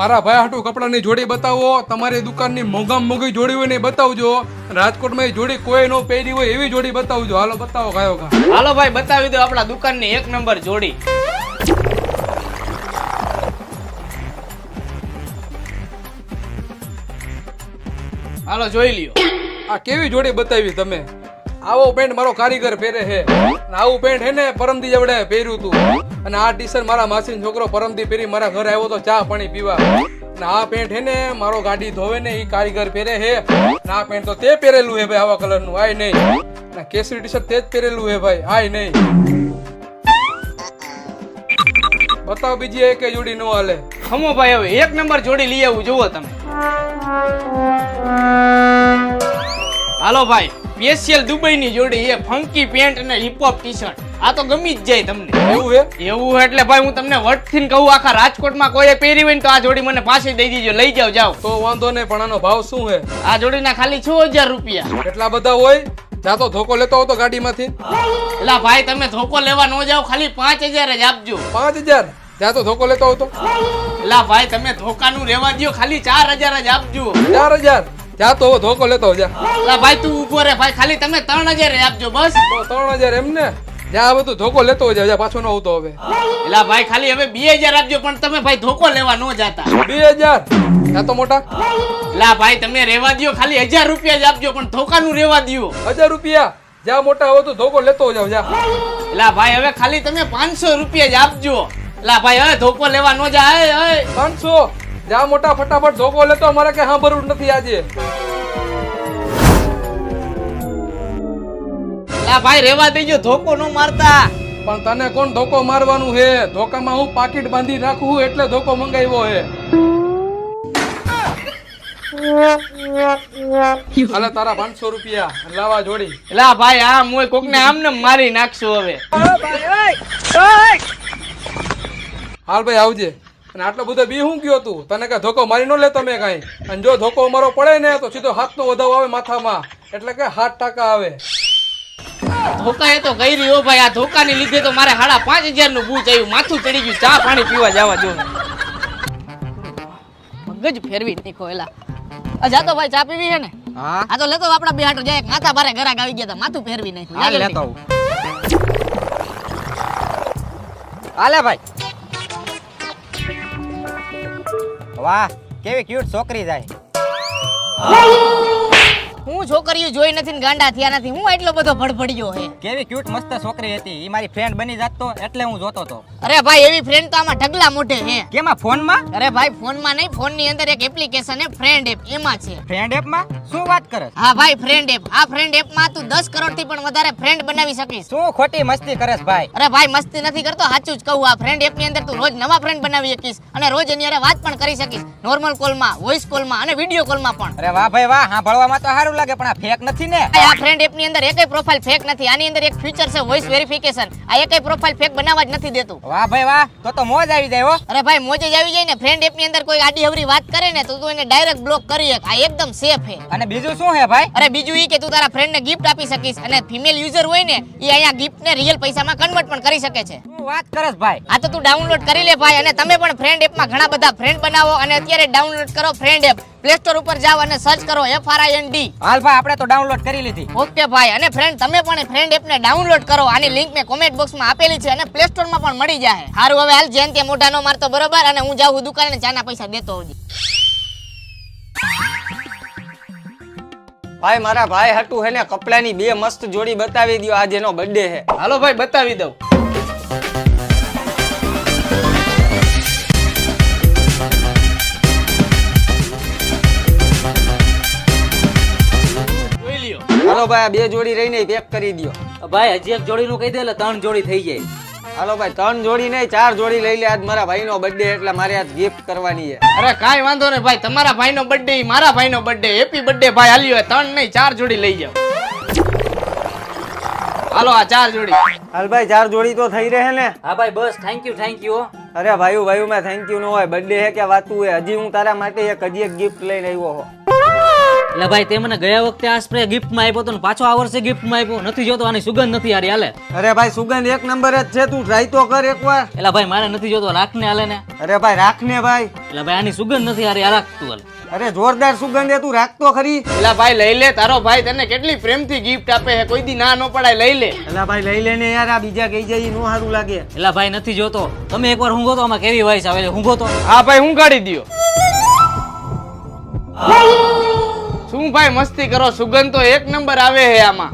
મારા ભાઈ હાટુ કપડાની જોડી બતાવો તમારી દુકાનની મોંઘામાં મોંઘી જોડી હોય ને બતાવજો. રાજકોટમાં એ જોડી કોઈ નો પહેરી હોય એવી જોડી બતાવજો. હાલો બતાવો કયો કા હાલો ભાઈ બતાવી દો આપણા દુકાનની એક નંબર જોડી. હાલો જોઈ લ્યો. આ કેવી જોડી બતાવી તમે? આવો પેન્ટ મારો કારીગર પહેરે છે. આવું પેન્ટ હે ને પરમદી જવડે પહેર્યું તું. અને આ ટીશર્ટ મારા માસીનો છોકરો પરમદી પહેરી મારા ઘરે આવ્યો તો ચા પાણી પીવા. અને આ પેન્ટ હે ને મારો ગાડી ધોવે ને એ કારીગર પહેરે હે. ને આ પેન્ટ તો તે પહેરેલું હે ભાઈ આવા કલરનું, આય નહીં. ને કેસરી ટીશર્ટ તે જ પહેરેલું હે ભાઈ, આય નહીં. બતાવ બીજી એક જોડી નો હાલે. ખમો ભાઈ, હવે એક નંબર જોડી લઈ આવું, જુઓ તમે. હાલો ભાઈ. સ્પેશિયલ દુબઈની જોડી એ ફંકી પેન્ટ અને હિપહોપ ટી શર્ટ આ તો ગમી જ જાય તમને. એવું હે એવું એટલે ભાઈ હું તમને વટથી કહું આખા રાજકોટમાં કોઈએ પહેરી હોય ને તો આ જોડી મને પાછી દઈ દીજો. લઈ જાવ જાવ તો વાંધો નહીં પણ આનો ભાવ શું હે આ જોડીના ખાલી છ હજાર રૂપિયા. કેટલા બધા હોય? જાતો ધોકો લેતો હતો ગાડીમાંથી. એલા ભાઈ તમે ધોકો લેવા ન જાઓ ખાલી પાંચ હજાર જ આપજો. પાંચ હજાર? જાતો ધોકો લેતો હતો એલા ભાઈ તમે ધોકાનું રેવા દો ખાલી ચાર હજાર જ આપજો. ચાર હજાર? જા તો ધોકો લેતો જા. લા ભાઈ તું ઊભો રે ભાઈ ખાલી તમે 3000 આપજો બસ. તો 3000 એમને જા આ બધું ધોકો લેતો જા જા પાછો નો આવતો હવે. એલા ભાઈ ખાલી હવે 2000 આપજો પણ તમે ભાઈ ધોકો લેવા ન જાતા. 2000 ના તો મોટા. લા ભાઈ તમે રેવા દયો ખાલી 1000 રૂપિયા જ આપજો પણ ધોકાનું રેવા દયો. 1000 રૂપિયા? જા મોટા હવે તો ધોકો લેતો જાવ જા એલા ભાઈ હવે ખાલી તમે 500 રૂપિયા જ આપજો. લા ભાઈ હવે ધોકો લેવા ન જા હે 500 જા મોટા ફટાફટ ધોકો લેતો અમારે કે સાંભળવું નથી આજે. લા ભાઈ રેવા દેજો ધોકો ન મારતા. પણ તને કોણ ધોકો મારવાનું હે? ધોકામાં હું પાકીટ બાંધી રાખું એટલે ધોકો મંગાવ્યો હે. અલે તારા પાંચસો રૂપિયા. લાવા જોડી. લા ભાઈ આ હું કોકને આમને મારી નાખશું હવે. હાલ ભાઈ આવજે. અને આટલો બધો બી હું ગયો તું? તને કઈ ધોકો મારી ન લેતો મેં કઈ? અને જો ધોકો અમારો પડે ને તો સીધો હાથનો વધાવો આવે માથામાં. એટલે કે હાથ ટાકા આવે. ધોકા એ તો ગઈ રહ્યો ભાઈ. આ ધોકાની લીધે તો મારે સાડા પાંચ હજારનું બૂચ આવ્યું. માથું ચડી ગયું. ચા પાણી પીવા જવા જો. મગજ ફેરવી નીકળો એલા. અજા જાતો ભાઈ ચા પીવી છે ને? હા? આ તો લેતો આપડા બે હાટો જાય. માથા ભારે ઘરાક આવી ગયા હતા માથું ફેરવી નાખ્યું. લેતો. હાલે ભાઈ. વાહ કેવી ક્યુટ છોકરી જાય હું છોકરીઓ જોઈ નથી ને ગાંડા થયા નથી. હું એટલો બધો ભડભડ્યો હે? કેવી ક્યુટ મસ્ત છોકરી હતી. ઈ મારી ફ્રેન્ડ બની જાત તો એટલે હું જોતો તો. અરે ભાઈ એવી ફ્રેન્ડ તો આમાં ઢગલા મોઢે હે. કેમાં ફોનમાં? અરે ભાઈ ફોનમાં નહીં ફોનની અંદર એક એપ્લિકેશન હે ફ્રેન્ડ એપ એમાં છે. ફ્રેન્ડ એપમાં શું વાત કરે? હા ભાઈ ફ્રેન્ડ એપ આ ફ્રેન્ડ એપમાં તું 10 કરોડથી પણ વધારે ફ્રેન્ડ બનાવી શકીશ. શું ખોટી મસ્તી કરેસ ભાઈ? અરે ભાઈ મસ્તી નથી કરતો સાચું જ કહું. આ ફ્રેન્ડ એપની અંદર તું રોજ નવા ફ્રેન્ડ બનાવી શકીશ અને રોજ એની અરે વાત પણ કરી શકીશ. નોર્મલ કોલમાં વોઇસ કોલમાં અને વિડિયો કોલમાં પણ. અરે વાહ ભાઈ વાહ હા ભણવામાં તો સારું લાગે પણ આ ફેક નથી ને? આ ફ્રેન્ડ એપની અંદર એકય પ્રોફાઇલ ફેક નથી. આની અંદર એક ફીચર છે વોઇસ વેરિફિકેશન આ એકય પ્રોફાઇલ ફેક બનાવવા જ નથી દેતું. વાહ ભાઈ વાહ તો તો મોજ આવી જાય હો. અરે ભાઈ મોજ જ આવી જાય ને. ફ્રેન્ડ એપની અંદર કોઈ આડી અવરી વાત કરે ને તો તું એને ડાયરેક્ટ બ્લોક કરી આ એકદમ સેફ છે. અને બીજું શું હે ભાઈ? અરે બીજું ઈ કે તું તારા ફ્રેન્ડ ને ગિફ્ટ આપી શકીશ અને ફિમેલ યુઝર હોય ને એ અહીંયા ગિફ્ટ ને રિયલ પૈસામાં કન્વર્ટ પણ કરી શકે છે. વાત કરસ ભાઈ? આ તો તું ડાઉનલોડ કરી લે ભાઈ અને તમે પણ ફ્રેન્ડ એપમાં ઘણા બધા ફ્રેન્ડ બનાવો અને અત્યારે ડાઉનલોડ કરો ફ્રેન્ડ એપ પ્લે સ્ટોર ઉપર જાઓ અને સર્ચ કરો F R I N D હાલ ભાઈ આપણે તો ડાઉનલોડ કરી લીધી. ઓકે ભાઈ અને ફ્રેન્ડ તમે પણ ફ્રેન્ડ એપને ડાઉનલોડ કરો. આની લિંક મેં કોમેન્ટ બોક્સમાં આપેલી છે અને પ્લે સ્ટોરમાં પણ મળી જાય. સારું હવે હાલ જેમ તે મોઢા નો મારતો બરોબર અને હું જાઉં દુકાને ચાના પૈસા દેતો હોઉં. ભાઈ મારા ભાઈ હતું હે ને કપડાની બે મસ્ત જોડી બતાવી દ્યો. આજે એનો બર્થડે હે. હાલો ભાઈ બતાવી દઉં. હાલો ભાઈ આ બે જોડી રહીને પેક કરી દો ભાઈ હજી એક જોડીનું કહી દે એટલે ત્રણ જોડી થઈ જાય. હાલો ભાઈ ત્રણ જોડી નહીં ચાર જોડી લઈ લે. આજ મારા ભાઈનો બર્થડે એટલે મારે આજ ગિફ્ટ કરવાની છે. અરે કાઈ વાંધો નહીં ભાઈ તમારા ભાઈનો બર્થડે મારા ભાઈનો બર્થડે હેપી બર્થડે ભાઈ હાલ્યો. ત્રણ નહીં ચાર જોડી લઈ જાઓ. હાલો આ ચાર જોડી. હાલ ભાઈ ચાર જોડી તો થઈ રહે ને. હા ભાઈ બસ થેન્ક યુ થેન્ક યુ અરે ભાઈ ભાઈ મેં થેન્ક યુ નો હોય. બર્થડે હે કે વાતું હે? હજી હું તારા માટે એક હજી એક ગિફ્ટ લઈને આવ્યો હો. એટલે ભાઈ તે મને ગયા વખતે આ સ્પ્રે ગિફ્ટમાં આપ્યો તો ને પાછો આ વર્ષે ગિફ્ટમાં આપ્યો. નથી જોતો આની સુગંધ નથી હારી હાલે. અરે ભાઈ સુગંધ એક નંબર જ છે તું ટ્રાય તો કર એકવાર. એટલે ભાઈ મારે નથી જોતો રાખને હાલે ને. અરે ભાઈ રાખ ને ભાઈ. એટલે ભાઈ આની સુગંધ નથી હારી આ રાખતું હાલ. અરે જોરદાર સુગંધ એ તું રાખતો ખરી. એલા ભાઈ લઈ લે તારો ભાઈ તને કેટલી પ્રેમથી ગિફ્ટ આપે છે કોઈ દી ના ન પડાય લઈ લે. અલા ભાઈ લઈ લે ને યાર આ બીજા કઈ જાય નો સારું લાગે. એટલે ભાઈ નથી જોતો. તમે એકવાર ઊંઘો તો આમાં કેવી વાઈસ આવે ઊંઘો તો. હા ભાઈ હું કાઢી દ્યો. શું ભાઈ મસ્તી કરો? સુગંધ તો એક નંબર આવે હે આમાં.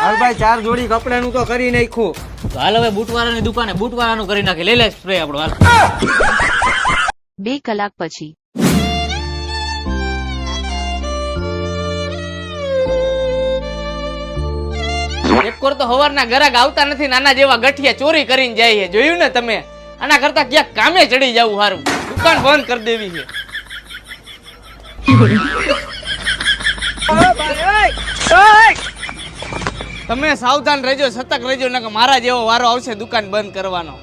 હાલ ભાઈ ચાર જોડી કપડાનું તો કરી નાખ્યું. તો હાલ હવે બૂટવાળાની દુકાને બૂટવાળાનું કરી નાખી. લઈ લે સ્પ્રે આપણો હાલ. બે કલાક પછી. એક વાર તો હવારના ગરાક આવતા નથી નાના જેવા ગઠિયા ચોરી કરીને જાય છે. જોયું ને તમે? આના કરતા ક્યાંક કામે ચડી જવું સારું દુકાન બંધ કરી દેવી છે. તમે સાવધાન રહેજો, સતર્ક રહેજો ને મારા જેવો વારો આવશે દુકાન બંધ કરવાનો.